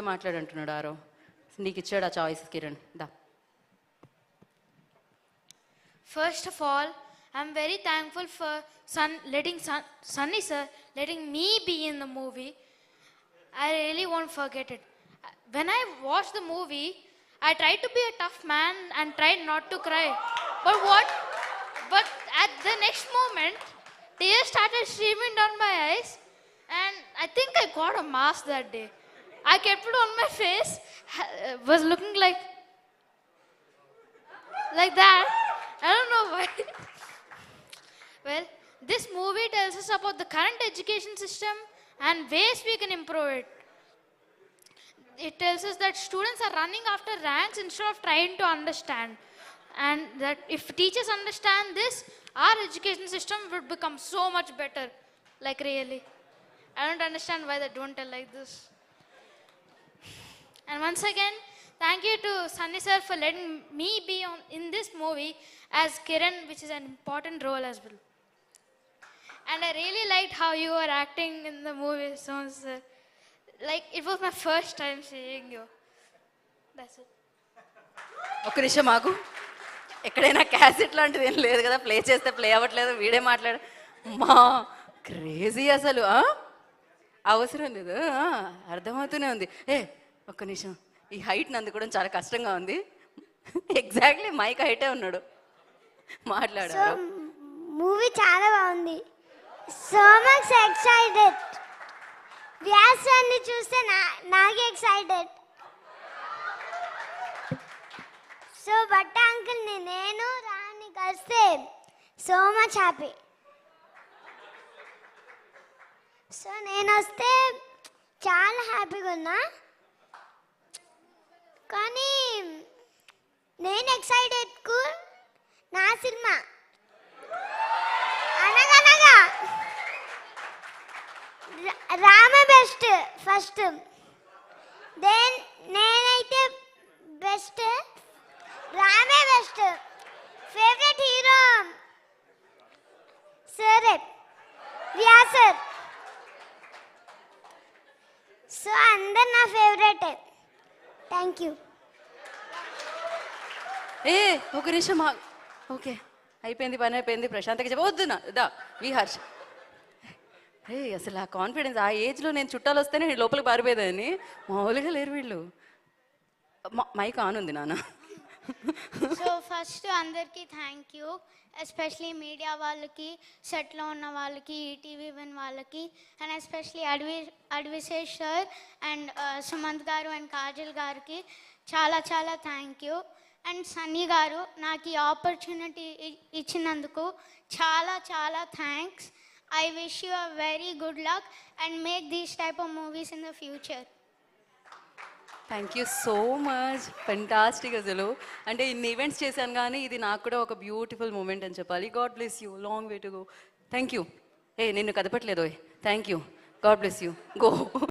నువ్వే మాట్లాడంటున్నాడు ఆరో నీకు ఇచ్చాడు ఆ చాయిస్ కిరణ్ దా First of all, I'm very thankful for Sun letting Sun, Sunny sir letting me be in the movie. I really won't forget it. When I watched the movie, I tried to be a tough man and tried not to cry. But what? But at the next moment, tears started streaming down my eyes, and I think I got a mask that day. I kept it on my face, ha- uh, was looking like like that. I don't know why. well, this movie tells us about the current education system and ways we can improve it. It tells us that students are running after ranks instead of trying to understand. And that if teachers understand this, our education system would become so much better. Like, really. I don't understand why they don't tell like this. And once again, thank you to Sunny sir for letting me be on, in this movie as Kiran, which is an important role as well. And I really liked how you were acting in the movie, so sir. Like it was my first time seeing you. That's it. ఒక్క నిమిషం మాకు ఎక్కడైనా cassette లాంటిది ఏం లేదు కదా play చేస్తే play అవ్వట్లేదు వీడే మాట్లాడు మా క్రేజీ అసలు ఆ? అవసరం లేదు ఆ, అర్థమవుతూనే ఉంది ఏ ఒక్క నిమిషం. ఈ హైట్ నందు కూడా చాలా కష్టంగా ఉంది. ఎగ్జాక్ట్లీ మైక్ హైటే ఉన్నాడు. మాట్లాడారు మూవీ చాలా బాగుంది. సో మచ్ ఎక్సైటెడ్ వ్యాసాన్ని చూస్తే నా నాకే ఎక్సైటెడ్ సో బట్ట అంకుల్ని నేను రాని కలిస్తే సో మచ్ హ్యాపీ సో నేను వస్తే చాలా హ్యాపీగా ఉన్నా. కానీ నేను ఎక్సైటెడ్కు నా సినిమా. అనగనగా రా- రామ బెస్ట్ ఫస్ట్ దెన్ నేనైతే బెస్ట్ రామే బెస్ట్ ఫేవరెట్ హీరో సరే వ్యాసర్ సో అందరు నా ఫేవరెటే థ్యాంక్ యూ ఏ ఒక నిమిషం మా ఓకే. అయిపోయింది పని అయిపోయింది. ప్రశాంతకి చెప్పవద్దు నా దా విహర్ష్ ఏ అసలు ఆ కాన్ఫిడెన్స్ ఆ ఏజ్లో నేను చుట్టాలు వస్తేనే నేను లోపలికి పారిపోయేదని మామూలుగా లేరు వీళ్ళు. మైక్ ఆన్ ఉంది నాన్న. సో ఫస్ట్ అందరికీ థ్యాంక్ యూ ఎస్పెషలీ మీడియా వాళ్ళకి సెట్లో ఉన్న వాళ్ళకి ఈటీవీ విన్ వాళ్ళకి and especially Adivi Adivi Sesh sir and Sumanth గారు అండ్ కాజల్ గారికి చాలా చాలా థ్యాంక్ యూ అండ్ సన్నీ గారు నాకు ఈ ఆపర్చునిటీ ఇచ్చినందుకు చాలా చాలా thanks I wish you a very good luck and make these type of movies in the future thank you so much fantastic అసలు అంటే ఇన్ని ఈవెంట్స్ చేశాను కానీ ఇది నాకు కూడా ఒక బ్యూటిఫుల్ మూమెంట్ అని చెప్పాలి. God bless you long way to go thank you ఏ నిన్ను కదపట్లేదు thank you god bless you go